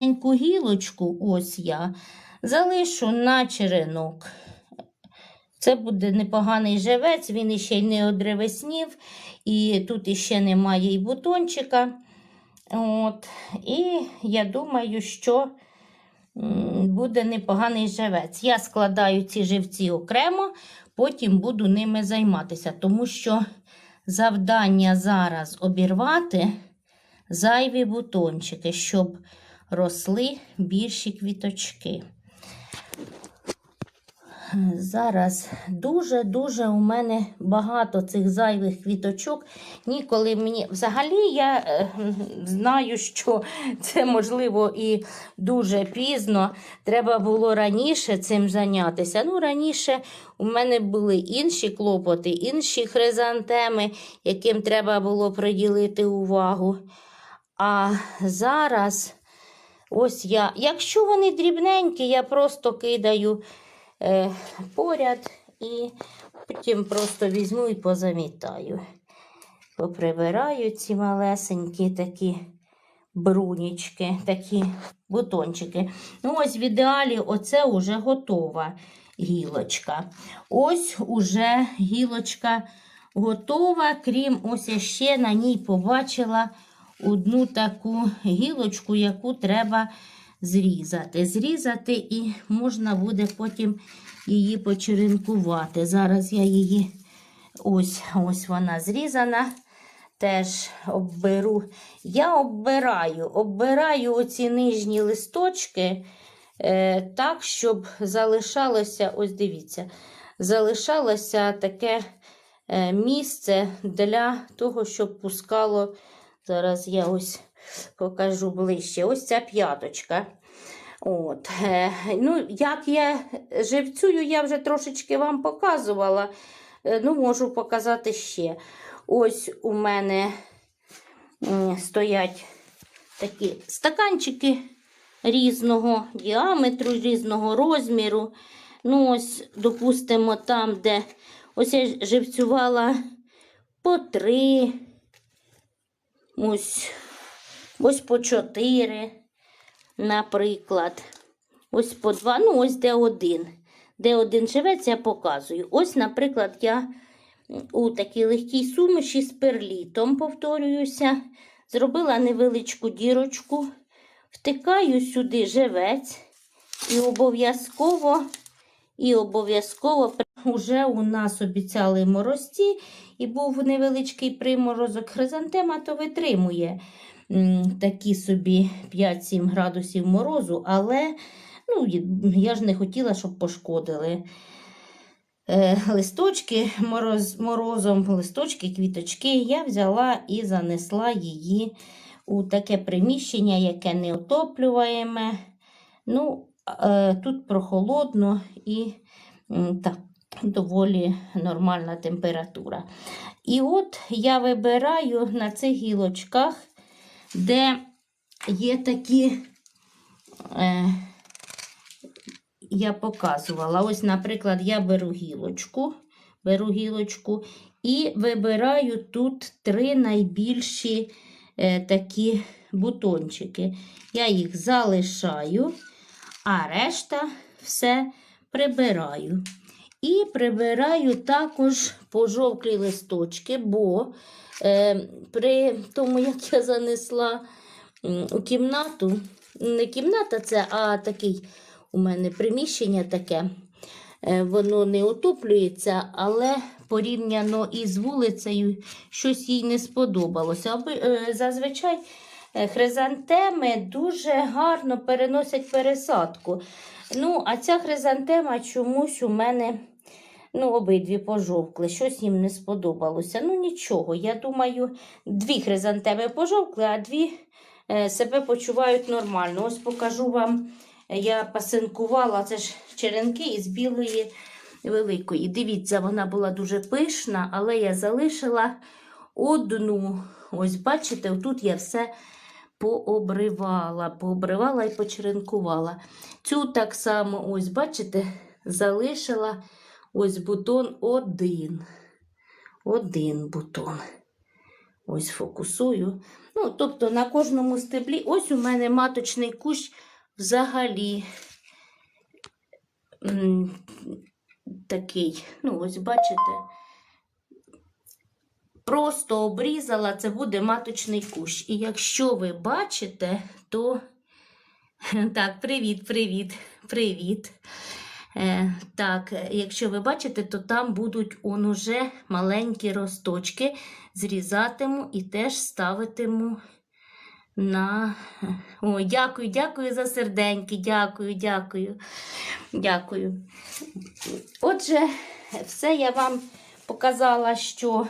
маленьку гілочку, ось я, залишу на черенок. Це буде непоганий живець, він іще й не одревеснів, і тут іще немає і бутончика. От. І я думаю, що буде непоганий живець. Я складаю ці живці окремо, потім буду ними займатися, тому що завдання зараз обірвати зайві бутончики, щоб росли більші квіточки. Зараз дуже-дуже у мене багато цих зайвих квіточок. Ніколи мені. Взагалі я е, знаю, що це можливо і дуже пізно. Треба було раніше цим зайнятися. Ну, раніше у мене були інші клопоти, інші хризантеми, яким треба було приділити увагу. А зараз, ось я, якщо вони дрібненькі, я просто кидаю е, поряд і потім просто візьму і позамітаю. Поприбираю ці малесенькі такі брунічки, такі бутончики. Ну, ось в ідеалі, оце вже готова гілочка. Ось уже гілочка готова, крім ось я ще на ній побачила одну таку гілочку, яку треба зрізати. Зрізати і можна буде потім її почеренкувати. Зараз я її ось ось вона зрізана. Теж обберу. Я оббираю, оббираю оці нижні листочки е, так, щоб залишалося, ось дивіться, залишалося таке е, місце для того, щоб пускало. Зараз я ось покажу ближче. Ось ця п'яточка. От. Е, ну, Як я живцюю, я вже трошечки вам показувала. Е, ну, Можу показати ще. Ось у мене стоять такі стаканчики різного діаметру, різного розміру. Ну, ось, допустимо, там, де ось я живцювала по три, ось, ось по чотири, наприклад. Ось по два, ну ось де один. Де один живець, я показую. Ось, наприклад, я у такій легкій суміші з перлітом, повторююся, зробила невеличку дірочку, втикаю сюди живець і обов'язково, і обов'язково вже у нас обіцяли морозці, і був невеличкий приморозок хризантема, то витримує такі собі 5-7 градусів морозу, але ну, я ж не хотіла, щоб пошкодили е, листочки мороз, морозом, листочки, квіточки, я взяла і занесла її у таке приміщення, яке не отоплюємо. Ну, е, тут прохолодно і так, доволі нормальна температура. І от я вибираю на цих гілочках, де є такі. Е, я показувала. Ось, наприклад, я беру гілочку, беру гілочку і вибираю тут три найбільші е, такі бутончики. Я їх залишаю, а решта все прибираю. І прибираю також пожовклі листочки, бо е, при тому, як я занесла у кімнату, не кімната це, а такий у мене приміщення таке. Е, Воно не отоплюється, але порівняно із вулицею щось їй не сподобалося. Аби, е, Зазвичай е, хризантеми дуже гарно переносять пересадку. Ну, а ця хризантема чомусь у мене ну, обидві пожовкли, щось їм не сподобалося. Ну, нічого, я думаю, дві хризантеми пожовкли, а дві е, себе почувають нормально. Ось покажу вам я пасинкувала, це ж черенки із білої великої. Дивіться, вона була дуже пишна, але я залишила одну. Ось, бачите, тут я все пообривала, пообривала і почеренкувала. Цю так само, ось, бачите, залишила ось бутон один. Один бутон. Ось фокусую. Ну, тобто на кожному стеблі, ось у мене маточний кущ взагалі такий. Ну, ось бачите. Просто обрізала, це буде маточний кущ. І якщо ви бачите, то так, привіт, привіт, привіт. Е, так, е, якщо ви бачите, то там будуть он уже маленькі росточки. Зрізатиму і теж ставитиму на. О, дякую, дякую за серденьки. Дякую, дякую. Дякую. Отже, все я вам показала, що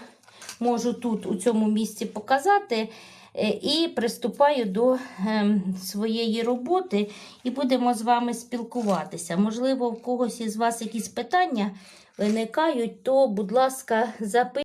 можу тут у цьому місці показати. Е, І приступаю до ем, своєї роботи і будемо з вами спілкуватися. Можливо, в когось із вас якісь питання виникають, то, будь ласка, запишіть.